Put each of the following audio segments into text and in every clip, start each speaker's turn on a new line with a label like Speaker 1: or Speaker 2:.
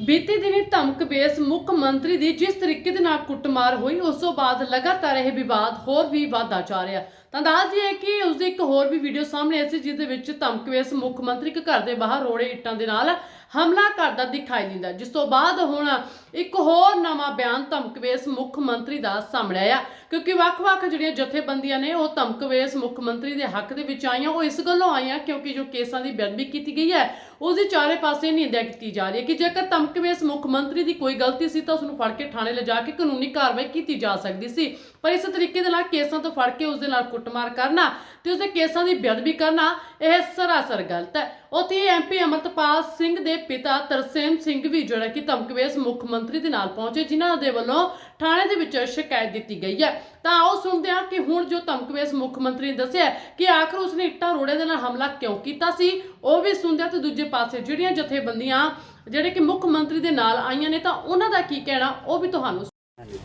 Speaker 1: ਬੀਤੀ ਦਿਨੀ ਧਮਕ ਬੇਸ ਮੁੱਖ ਮੰਤਰੀ ਦੀ ਜਿਸ ਤਰੀਕੇ ਦੇ ਨਾਲ ਕੁੱਟਮਾਰ ਹੋਈ, ਉਸ ਤੋਂ ਬਾਅਦ ਲਗਾਤਾਰ ਇਹ ਵਿਵਾਦ ਹੋਰ ਵੀ ਵਧਦਾ ਜਾ ਰਿਹਾ। ਤਾਂ ਦੱਸ ਹੈ ਕਿ ਉਸ ਦੀ ਇੱਕ ਹੋਰ ਵੀ ਵੀਡੀਓ ਸਾਹਮਣੇ ਆਈ ਸੀ ਜਿਸ ਦੇ ਵਿੱਚ ਧਮਕ ਬੇਸ ਮੁੱਖ ਮੰਤਰੀ ਇੱਕ ਘਰ ਦੇ ਬਾਹਰ ਰੋੜੇ ਇੱਟਾਂ ਦੇ ਨਾਲ ਹਮਲਾ ਕਰਦਾ ਦਿਖਾਈ ਦਿੰਦਾ। ਜਿਸ ਤੋਂ ਬਾਅਦ ਹੁਣ ਇੱਕ ਹੋਰ ਨਵਾਂ ਬਿਆਨ ਧਮਕਵੇਸ ਮੁੱਖ ਮੰਤਰੀ ਦਾ ਸਾਹਮਣੇ ਆਇਆ। ਕਿਉਂਕਿ ਵੱਖ-ਵੱਖ ਜਿਹੜੀਆਂ ਜਥੇਬੰਦੀਆਂ ਨੇ ਉਹ ਧਮਕਵੇਸ ਮੁੱਖ ਮੰਤਰੀ ਦੇ ਹੱਕ ਦੇ ਵਿੱਚ ਆਈਆਂ। ਉਹ ਇਸ ਗੱਲੋਂ ਆਈਆਂ ਕਿਉਂਕਿ ਜੋ ਕੇਸਾਂ ਦੀ ਬੇਅਦਬੀ ਕੀਤੀ ਗਈ ਹੈ ਉਸ ਦੀ ਚਾਰੇ ਪਾਸੇ ਨਿੰਦਿਆ ਕੀਤੀ ਜਾ ਰਹੀ ਹੈ ਕਿ ਜੇਕਰ ਧਮਕਵੇਸ ਮੁੱਖ ਮੰਤਰੀ ਦੀ ਕੋਈ ਗਲਤੀ ਸੀ ਤਾਂ ਉਸ ਨੂੰ ਫੜ ਕੇ ਥਾਣੇ ਲਿਜਾ ਕੇ ਕਾਨੂੰਨੀ ਕਾਰਵਾਈ ਕੀਤੀ ਜਾ ਸਕਦੀ ਸੀ। ਪਰ ਇਸ ਤਰੀਕੇ ਦੇ ਨਾਲ ਕੇਸਾਂ ਤੋਂ ਫੜ ਕੇ ਉਸ ਦੇ ਨਾਲ ਕੁੱਟਮਾਰ ਕਰਨਾ ਤੇ ਉਸ ਦੇ ਕੇਸਾਂ ਦੀ ਬੇਅਦਬੀ ਕਰਨਾ ਇਹ ਸਰਾਸਰ ਗਲਤ ਹੈ ਉੱਥੇ ਐਮਪੀ ਅਮਰਤਪਾਲ ਸਿੰਘ ਦੇ ਪਿਤਾ ਤਰਸੇਮ ਸਿੰਘ ਵੀ ਜਿਹੜਾ ਕਿ ਧਮਕਵੇਸ ਮੁੱਖ ਮੰਤਰੀ ਦੇ ਨਾਲ ਪਹੁੰਚੇ ਜਿਨ੍ਹਾਂ ਦੇ ਵੱਲੋਂ ਥਾਣੇ ਦੇ ਵਿੱਚ ਸ਼ਿਕਾਇਤ ਦਿੱਤੀ ਗਈ ਹੈ ਤਾਂ ਆਓ ਸੁਣਦੇ ਹਾਂ ਕਿ ਹੁਣ ਜੋ ਧਮਕਵੇਸ ਮੁੱਖ ਮੰਤਰੀ ਨੇ ਦੱਸਿਆ ਕਿ ਆਖਰ ਉਸਨੇ ਇੱਟਾਂ ਰੋੜੇ ਦੇ ਨਾਲ ਹਮਲਾ ਕਿਉਂ ਕੀਤਾ ਸੀ ਉਹ ਵੀ ਸੁਣਦੇ ਹਾਂ ਤੇ ਦੂਜੇ ਪਾਸੇ ਜਿਹੜੀਆਂ ਜਥੇਬੰਦੀਆਂ ਜਿਹੜੇ ਕਿ ਮੁੱਖ ਮੰਤਰੀ ਦੇ ਨਾਲ ਆਈਆਂ ਨੇ ਤਾਂ ਉਹਨਾਂ ਦਾ ਕੀ ਕਹਿਣਾ ਉਹ ਵੀ ਤੁਹਾਨੂੰ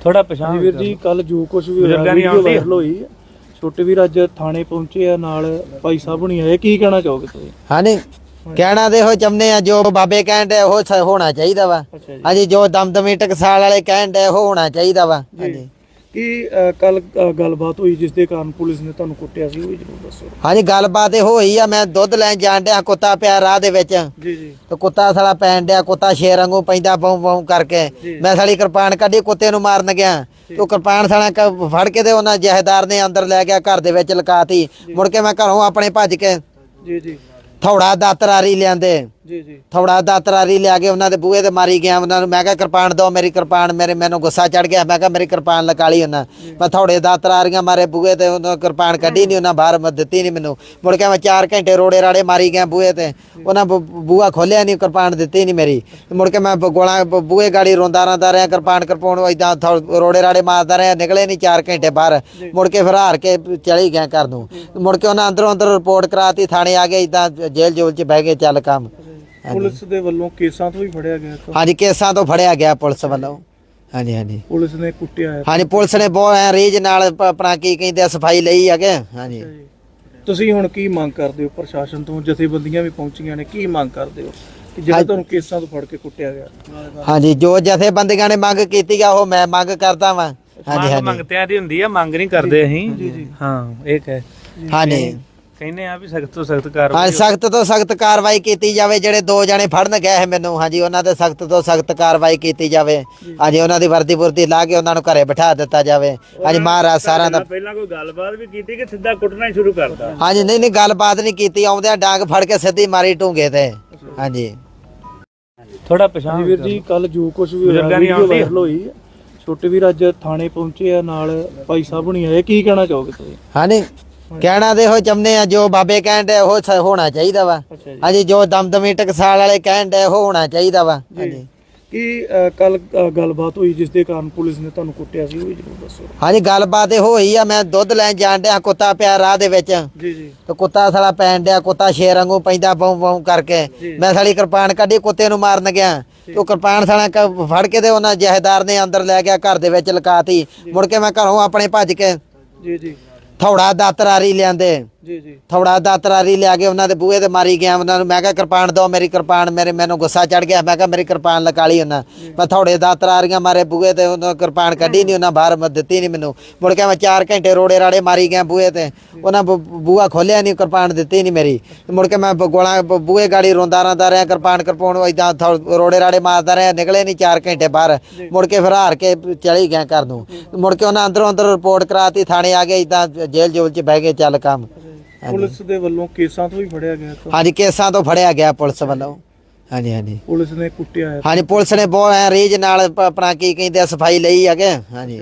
Speaker 2: ਥੋੜਾ ਪਛਾਣ
Speaker 3: ਵੀਰ ਜੀ ਕੱਲ ਜੋ ਕੁਝ ਵੀ ਵੀਡੀਓ। ਵਾਇਰਲ ਹੋਈ ਹੈ। ਛੋਟੇ ਵੀਰ ਅੱਜ ਥਾਣੇ ਪਹੁੰਚੇ ਆ ਨਾਲ ਭਾਈ ਸਾਹਿਬ ਹੁਣੀ ਆਏ। ਕੀ ਕਹਿਣਾ ਚਾਹੋਗੇ ਤੁਸੀਂ?
Speaker 4: ਹਾਂਜੀ। ਕਹਿਣਾ ਦੇਖੋ ਚੰਨੇ ਆ ਜੋ ਬਾਬੇ ਕਹਿੰਦੇ ਉਹ ਸ- ਹੋਣਾ ਚਾਹੀਦਾ ਵਾ।
Speaker 3: ਅੱਛਾ ਜੀ।
Speaker 4: ਹਾਂਜੀ ਜੋ ਦਮਦਮੀ ਟਕਸਾਲ ਵਾਲੇ ਕਹਿੰਦੇ ਉਹ ਹੋਣਾ ਚਾਹੀਦਾ ਵਾ। ਹਾਂਜੀ।
Speaker 3: ਕੀ ਕੱਲ ਗੱਲਬਾਤ ਹੋਈ ਜਿਸ ਦੇ ਕਾਰਨ ਪੁਲਿਸ ਨੇ ਤੁਹਾਨੂੰ ਕੁੱਟਿਆ ਸੀ ਉਹ ਵੀ ਜ਼ਰੂਰ ਦੱਸੋ।
Speaker 4: ਹਾਂਜੀ ਗੱਲਬਾਤ ਇਹ ਹੋਈ ਆ ਮੈਂ ਦੁੱਧ ਲੈਣ ਜਾਣ ਡਿਆ ਕੁੱਤਾ ਪਿਆ ਰਾਹ ਦੇ ਵਿੱਚ।
Speaker 3: ਜੀ ਜੀ।
Speaker 4: ਤੇ ਕੁੱਤਾ ਸਾਲਾ ਪੈਣ ਡਿਆ ਕੁੱਤਾ ਸ਼ੇਰ ਵਾਂਗੂ ਪੈਂਦਾ ਬੌਂ ਬੌਂ ਕਰਕੇ। ਮੈਂ ਸਾਲੀ ਕਿਰਪਾਨ ਕੱਢੀ ਕੁੱਤੇ ਨੂੰ ਮਾਰਨ ਗਿਆ। ਤੇ ਉਹ ਕਿਰਪਾਨ ਸਾਲਾ ਫੜ ਕੇ ਤੇ ਉਹਨਾਂ ਜਹੇਦਾਰ ਨੇ ਅੰਦਰ ਲੈ ਗਿਆ ਘਰ ਦੇ ਵਿੱਚ ਲਕਾਤੀ। ਮੁੜ ਕੇ ਮੈਂ ਘਰੋਂ ਆਪਣੇ ਭੱਜ ਕੇ
Speaker 3: ਜੀ ਜੀ।
Speaker 4: ਥੌੜਾ ਦਾਤਰਾਰੀ ਲਿਆਂਦੇ।
Speaker 3: ਜੀ ਜੀ।
Speaker 4: ਥੋੜਾ ਦਾਤਰਾਰੀ ਲਿਆ ਕੇ ਉਹਨਾਂ ਦੇ ਬੂਹੇ ਤੇ ਮਾਰੀ ਗਿਆ ਉਹਨਾਂ ਨੂੰ ਮੈਂ ਕਿਹਾ ਕਿਰਪਾਨ ਦੋ ਮੇਰੀ ਕਿਰਪਾਨ ਮੇਰੇ ਮੈਨੂੰ ਗੁੱਸਾ ਚੜ ਗਿਆ। ਮੈਂ ਕਿਹਾ ਮੇਰੀ ਕਿਰਪਾਨ ਲਕਾਲੀ ਉਹਨਾਂ। ਮੈਂ ਥੋੜੇ ਦਾਤਰਾਰੀਆਂ ਮਾਰੇ ਬੂਹੇ ਤੇ ਉਹਨਾਂ ਕਿਰਪਾਨ ਕੱਢੀ ਨਹੀਂ ਉਹਨਾਂ ਬਾਹਰ ਮ- ਦਿੱਤੀ ਨਹੀਂ ਮੈਨੂੰ। ਮੁੜ ਕੇ ਮੈਂ 4 ਘੰਟੇ ਰੋੜੇ ਰਾੜੇ ਮਾਰੀ ਗਿਆ ਬੂਹੇ ਤੇ। ਉਹਨਾਂ ਬੂਹਾ ਖੋਲਿਆ ਨਹੀਂ ਕਿਰਪਾਨ ਦਿੱਤੀ ਨਹੀਂ ਮੇਰੀ। ਮੁੜ ਕੇ ਮੈਂ ਗੋਲਾਂ ਬੂਹੇ ਗਾੜੀ ਰੋਂਦਾ ਰਹਿੰਦਾ ਰਿਹਾ ਕਿਰਪਾਨ ਕਿਰਪਾਨ ਇਦਾਂ ਰੋੜੇ ਰਾੜੇ ਮਾਰਦਾ ਰਿਹਾ ਨਿਕਲੇ ਨਹੀਂ 4 ਘੰਟੇ ਬਾਹਰ। ਮੁੜ ਕੇ ਫਿਰ ਹਾਰ ਕੇ ਚਲੀ ਗਿਆ ਘਰ ਨੂੰ। ਮੁੜ ਕੇ ਉਹਨਾਂ ਅੰਦਰੋਂ ਅੰਦਰ ਰਿਪੋਰਟ ਕਰਾਤੀ ਥਾਣੇ ਆ ਗਏ ਇਦਾਂ ਜੇਲ੍ਹ ਜੋਲ ਚ ਬਹਿ ਗਏ ਚੱਲ ਕੰਮ।
Speaker 3: ਪੁਲਿਸ ਦੇ ਵੱਲੋਂ ਕੇਸਾਂ ਤੋਂ ਵੀ ਫੜਿਆ ਗਿਆ ਇੱਕ।
Speaker 4: ਹਾਂਜੀ ਕੇਸਾਂ ਤੋਂ ਫੜਿਆ ਗਿਆ ਪੁਲਿਸ ਵੱਲੋਂ। ਹਾਂਜੀ ਹਾਂਜੀ।
Speaker 3: ਪੁਲਿਸ ਨੇ ਕੁੱਟਿਆ ਹੈ।
Speaker 4: ਹਾਂਜੀ ਪੁਲਿਸ ਨੇ ਬਹੁਤ ਐ ਰੀਝ ਨਾਲ ਪ- ਆਪਣਾ ਕੀ ਕਹਿੰਦੇ ਆ ਸਫ਼ਾਈ ਲਈ ਹੈਗੇ। ਹਾਂਜੀ।
Speaker 3: ਤੁਸੀਂ ਹੁਣ ਕੀ ਮੰਗ ਕਰਦੇ ਹੋ ਪ੍ਰਸ਼ਾਸਨ ਤੋਂ? ਜਥੇਬੰਦੀਆਂ ਵੀ ਪਹੁੰਚੀਆਂ ਨੇ ਕੀ ਮੰਗ ਕਰਦੇ ਹੋ? ਕਿ ਜਿਹੜਾ ਤੁਹਾਨੂੰ ਕੇਸਾਂ ਤੋਂ ਫੜ ਕੇ ਕੁੱਟਿਆ ਗਿਆ।
Speaker 4: ਹਾਂਜੀ ਜੋ ਜਥੇਬੰਦੀਆਂ ਨੇ ਮੰਗ ਕੀਤੀ ਆ ਉਹ ਮੈਂ ਮੰਗ ਕਰਦਾ ਵਾਂ। ਹਾਂਜੀ
Speaker 2: ਮੰਗ
Speaker 4: ਹਾਂਜੀ।
Speaker 2: ਮੰਗਤਿਆਂ ਦੀ ਹੁੰਦੀ ਆ ਮੰਗ ਨਹੀਂ ਕਰਦੇ ਅਸੀਂ। ਹਾਂ ਇਹ ਕਹਿ।
Speaker 4: ਹਾਂਜੀ।
Speaker 2: ਕਹਿੰਦੇ ਆ ਵੀ ਸਖਤ ਤੋਂ ਸਖਤ ਕਾਰਵਾਈ
Speaker 4: ਹਾਂ ਸਖਤ ਤੋਂ ਸਖਤ ਕਾਰਵਾਈ ਕੀਤੀ ਜਾਵੇ ਜਿਹੜੇ ਦੋ ਜਣੇ ਫੜਨ ਗਏ ਹੈ ਮੈਨੂੰ ਹਾਂਜੀ ਉਹਨਾਂ ਤੇ ਸਖਤ ਤੋਂ ਸਖਤ ਕਾਰਵਾਈ ਕੀਤੀ ਜਾਵੇ। ਹਾਂਜੀ ਉਹਨਾਂ ਦੀ ਵਰਦੀ ਵਰਦੀ ਲਾ ਕੇ ਉਹਨਾਂ ਨੂੰ ਘਰੇ ਬਿਠਾ ਦਿੱਤਾ ਜਾਵੇ। ਹਾਂਜੀ ਮਹਾਰਾਜ ਸਾਰਿਆਂ ਦਾ
Speaker 2: ਪਹਿਲਾਂ ਕੋਈ ਗੱਲਬਾਤ ਵੀ ਕੀਤੀ ਕਿ ਸਿੱਧਾ ਕੁੱਟਣਾ ਹੀ ਸ਼ੁਰੂ ਕਰਤਾ?
Speaker 4: ਹਾਂਜੀ ਨਹੀਂ ਨਹੀਂ ਗੱਲਬਾਤ ਨਹੀਂ ਕੀਤੀ। ਆਉਂਦਿਆਂ ਡਾਂਗ ਫੜ ਕੇ ਸਿੱਧੀ ਮਾਰੀ ਢੂੰਗੇ ਤੇ। ਹਾਂਜੀ।
Speaker 2: ਥੋੜਾ ਪਛਾਣ
Speaker 3: ਵੀਰ ਜੀ ਕੱਲ ਜੋ ਕੁਝ ਵੀ
Speaker 2: ਬਜ਼ੁਰਗਾਂ ਦੀ
Speaker 3: ਵੀਡੀਓ
Speaker 2: ਆਉਂਦੀ ਆ।
Speaker 3: ਵਾਇਰਲ ਹੋਈ। ਹੈ। ਛੋਟੇ ਵੀਰ ਅੱਜ ਥਾਣੇ ਪਹੁੰਚੇ ਆ ਨਾਲ ਭਾਈ ਸਾਹਿਬ ਹੁਣੀ ਆਏ। ਕੀ ਕਹਿਣਾ ਚਾਹੋਗੇ ਤੁਸੀਂ?
Speaker 4: ਹਾਂਜੀ। ਕਹਿਣਾ ਦੇਖੋ ਚੰਨੇ ਆ ਜੋ ਬਾਬੇ ਕਹਿੰਦੇ ਉਹ ਸ- ਹੋਣਾ ਚਾਹੀਦਾ ਵਾ।
Speaker 3: ਅੱਛਾ ਜੀ।
Speaker 4: ਹਾਂਜੀ ਜੋ ਦਮਦਮੀ ਟਕਸਾਲ ਵਾਲੇ ਕਹਿੰਦੇ ਉਹ ਹੋਣਾ ਚਾਹੀਦਾ ਵਾ। ਹਾਂਜੀ।
Speaker 3: ਕੀ ਕੱਲ ਗੱਲਬਾਤ ਹੋਈ ਜਿਸ ਦੇ ਕਾਰਨ ਪੁਲਿਸ ਨੇ ਤੁਹਾਨੂੰ ਕੁੱਟਿਆ ਸੀ ਉਹ ਵੀ ਜ਼ਰੂਰ ਦੱਸੋ।
Speaker 4: ਹਾਂਜੀ ਗੱਲਬਾਤ ਇਹ ਹੋਈ ਆ ਮੈਂ ਦੁੱਧ ਲੈਣ ਜਾਣ ਡਿਆ ਕੁੱਤਾ ਪਿਆ ਰਾਹ ਦੇ ਵਿੱਚ।
Speaker 3: ਜੀ ਜੀ।
Speaker 4: ਤੇ ਕੁੱਤਾ ਸਾਲਾ ਪੈਣ ਡਿਆ ਕੁੱਤਾ ਸ਼ੇਰ ਵਾਂਗੂ ਪੈਂਦਾ ਬੌਂ ਬੌਂ ਕਰਕੇ। ਮੈਂ ਸਾਲੀ ਕਿਰਪਾਨ ਕੱਢੀ ਕੁੱਤੇ ਨੂੰ ਮਾਰਨ ਗਿਆ। ਤੇ ਉਹ ਕਿਰਪਾਨ ਸਾਲਾ ਕ- ਫੜ ਕੇ ਤੇ ਉਹਨਾਂ ਜਹੇਦਾਰ ਨੇ ਅੰਦਰ ਲੈ ਗਿਆ ਘਰ ਦੇ ਵਿੱਚ ਲਕਾਤੀ। ਮੁੜ ਕੇ ਮੈਂ ਘਰੋਂ ਆਪਣੇ ਭੱਜ ਕੇ
Speaker 3: ਜੀ ਜੀ।
Speaker 4: ਥੌੜਾ ਦਾਤਰਾਰੀ ਲਿਆਂਦੇ।
Speaker 3: ਜੀ ਜੀ।
Speaker 4: ਥੋੜਾ ਦਾਤਰਾਰੀ ਲਿਆ ਕੇ ਉਹਨਾਂ ਦੇ ਬੂਹੇ ਤੇ ਮਾਰੀ ਗਿਆ ਉਹਨਾਂ ਨੂੰ ਮੈਂ ਕਿਹਾ ਕਿਰਪਾਨ ਦੋ ਮੇਰੀ ਕਿਰਪਾਨ ਮੇਰੇ ਮੈਨੂੰ ਗੁੱਸਾ ਚੜ ਗਿਆ। ਮੈਂ ਕਿਹਾ ਮੇਰੀ ਕਿਰਪਾਨ ਲਕਾਲੀ ਉਹਨਾਂ। ਮੈਂ ਥੋੜੇ ਦਾਤਰਾਰੀਆਂ ਮਾਰੇ ਬੂਹੇ ਤੇ ਉਹਨਾਂ ਕਿਰਪਾਨ ਕੱਢੀ ਨਹੀਂ ਉਹਨਾਂ ਬਾਹਰ ਮ- ਦਿੱਤੀ ਨਹੀਂ ਮੈਨੂੰ। ਮੁੜ ਕੇ ਮੈਂ 4 ਘੰਟੇ ਰੋੜੇ ਰਾੜੇ ਮਾਰੀ ਗਿਆ ਬੂਹੇ ਤੇ। ਉਹਨਾਂ ਬੂਹਾ ਖੋਲਿਆ ਨਹੀਂ ਕਿਰਪਾਨ ਦਿੱਤੀ ਨਹੀਂ ਮੇਰੀ। ਮੁੜ ਕੇ ਮੈਂ ਗੋਲਾਂ ਬੂਹੇ ਗਾੜੀ ਰੋਂਦਾ ਰਹਿੰਦਾ ਰਿਹਾ ਕਿਰਪਾਨ ਕਿਰਪਾਨ ਇਦਾਂ ਰੋੜੇ ਰਾੜੇ ਮਾਰਦਾ ਰਿਹਾ ਨਿਕਲੇ ਨਹੀਂ 4 ਘੰਟੇ ਬਾਹਰ। ਮੁੜ ਕੇ ਫਿਰ ਹਾਰ ਕੇ ਚਲੀ ਗਿਆ ਘਰ ਨੂੰ। ਮੁੜ ਕੇ ਉਹਨਾਂ ਅੰਦਰੋਂ ਅੰਦਰ ਰਿਪੋਰਟ ਕਰਾਤੀ ਥਾਣੇ ਆ ਗਏ ਇਦਾਂ ਜੇਲ੍ਹ ਜੋਲ ਚ ਬਹਿ ਗਏ ਚੱਲ ਕੰਮ।
Speaker 3: ਪੁਲਿਸ ਦੇ ਵੱਲੋਂ ਕੇਸਾਂ ਤੋਂ ਵੀ ਫੜਿਆ ਗਿਆ।
Speaker 4: ਹਾਂਜੀ ਕੇਸਾਂ ਤੋਂ ਫੜਿਆ ਗਿਆ ਪੁਲਿਸ ਵੱਲੋਂ। ਹਾਂਜੀ ਹਾਂਜੀ।
Speaker 3: ਪੁਲਿਸ ਨੇ ਕੁੱਟਿਆ ਹੈ
Speaker 4: ਹਾਂਜੀ ਪੁਲਿਸ ਨੇ ਬਹੁਤ ਐ ਰੀਝ ਨਾਲ ਪ- ਆਪਣਾ ਕੀ ਕਹਿੰਦੇ ਆ ਸਫ਼ਾਈ ਲਈ ਹੈਗੇ ਹਾਂਜੀ।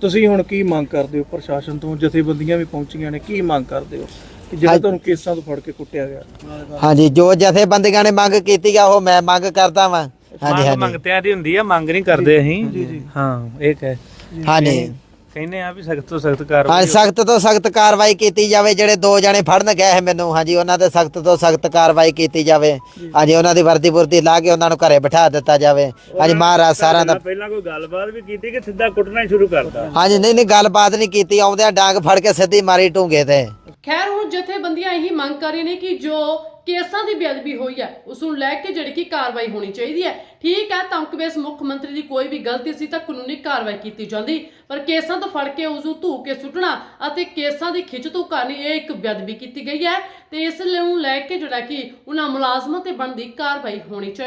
Speaker 3: ਤੁਸੀਂ ਹੁਣ ਕੀ ਮੰਗ ਕਰਦੇ ਹੋ ਪ੍ਰਸ਼ਾਸਨ ਤੋਂ? ਜਥੇਬੰਦੀਆਂ ਵੀ ਪਹੁੰਚੀਆਂ ਨੇ ਕੀ ਮੰਗ ਕਰਦੇ ਹੋ? ਕਿ ਜਿਹੜਾ ਤੁਹਾਨੂੰ ਕੇਸਾਂ ਤੋਂ ਫੜ ਕੇ ਕੁੱਟਿਆ ਗਿਆ?
Speaker 4: ਹਾਂਜੀ ਜੋ ਜਥੇਬੰਦੀਆਂ ਨੇ ਮੰਗ ਕੀਤੀ ਆ ਉਹ ਮੈਂ ਮੰਗ ਕਰਦਾ ਵਾਂ। ਹਾਂਜੀ
Speaker 2: ਮੰਗ
Speaker 4: ਹਾਂਜੀ।
Speaker 2: ਮੰਗਤਿਆਂ ਦੀ ਹੁੰਦੀ ਆ ਮੰਗ ਨਹੀਂ ਕਰਦੇ ਅਸੀਂ। ਹਾਂ ਇਹ ਕਹਿ
Speaker 4: ਹਾਂਜੀ।
Speaker 2: ਕਹਿੰਦੇ ਆ ਵੀ ਸਖਤ ਤੋਂ ਸਖਤ ਕਾਰਵਾਈ
Speaker 4: ਹਾਂਜੀ ਸਖਤ ਤੋਂ ਸਖਤ ਕਾਰਵਾਈ ਕੀਤੀ ਜਾਵੇ ਜਿਹੜੇ ਦੋ ਜਣੇ ਫੜਨ ਗਏ ਹੈ ਮੈਨੂੰ ਹਾਂਜੀ ਉਹਨਾਂ ਤੇ ਸਖਤ ਤੋਂ ਸਖਤ ਕਾਰਵਾਈ ਕੀਤੀ ਜਾਵੇ। ਹਾਂਜੀ ਉਹਨਾਂ ਦੀ ਵਰਦੀ ਵਰਦੀ ਲਾ ਕੇ ਉਹਨਾਂ ਨੂੰ ਘਰੇ ਬਿਠਾ ਦਿੱਤਾ ਜਾਵੇ। ਹਾਂਜੀ ਮਹਾਰਾਜ ਸਾਰਿਆਂ ਦਾ
Speaker 2: ਪਹਿਲਾਂ ਕੋਈ ਗੱਲਬਾਤ ਵੀ ਕੀਤੀ ਕਿ ਸਿੱਧਾ ਕੁੱਟਣਾ ਹੀ ਸ਼ੁਰੂ ਕਰਤਾ?
Speaker 4: ਹਾਂਜੀ ਨਹੀਂ ਨਹੀਂ ਗੱਲਬਾਤ ਨਹੀਂ ਕੀਤੀ ਆਉਂਦਿਆਂ ਡਾਂਗ ਫੜ ਕੇ ਸਿੱਧੀ ਮਾਰੀ ਢੂੰਗੇ ਤੇ।
Speaker 1: ਖੈਰ, ਹੁਣ ਜਥੇਬੰਦੀਆਂ ਇਹੀ ਮੰਗ ਕਰ ਰਹੀਆਂ ਨੇ ਕਿ ਜੋ ਕੇਸਾਂ ਦੀ ਬੇਅਦਬੀ ਹੋਈ ਹੈ, ਉਸ ਨੂੰ ਲੈ ਕੇ ਜਿਹੜੀ ਕਿ ਕਾਰਵਾਈ ਹੋਣੀ ਚਾਹੀਦੀ ਹੈ। ਠੀਕ ਹੈ ਧਮਕਵੇਸ ਮੁੱਖ ਮੰਤਰੀ ਦੀ ਕੋਈ ਵੀ ਗਲਤੀ ਸੀ ਤਾਂ ਕਾਨੂੰਨੀ ਕਾਰਵਾਈ ਕੀਤੀ ਜਾਂਦੀ। ਪਰ ਕੇਸਾਂ ਤੋਂ ਫੜ ਕੇ ਉਸ ਨੂੰ ਧੂ ਕੇ ਸੁੱਟਣਾ ਅਤੇ ਕੇਸਾਂ ਦੀ ਖਿੱਚ ਤੋਂ ਕਰਨੀ, ਇਹ ਇੱਕ ਬੇਅਦਬੀ ਕੀਤੀ ਗਈ ਹੈ ਤੇ ਇਸ ਨੂੰ ਲੈ ਕੇ ਜਿਹੜਾ ਕਿ ਉਹਨਾਂ ਮੁਲਾਜ਼ਮਾਂ ਤੇ ਬਣਦੀ ਕਾਰਵਾਈ ਹੋਣੀ ਚਾਹੀਦੀ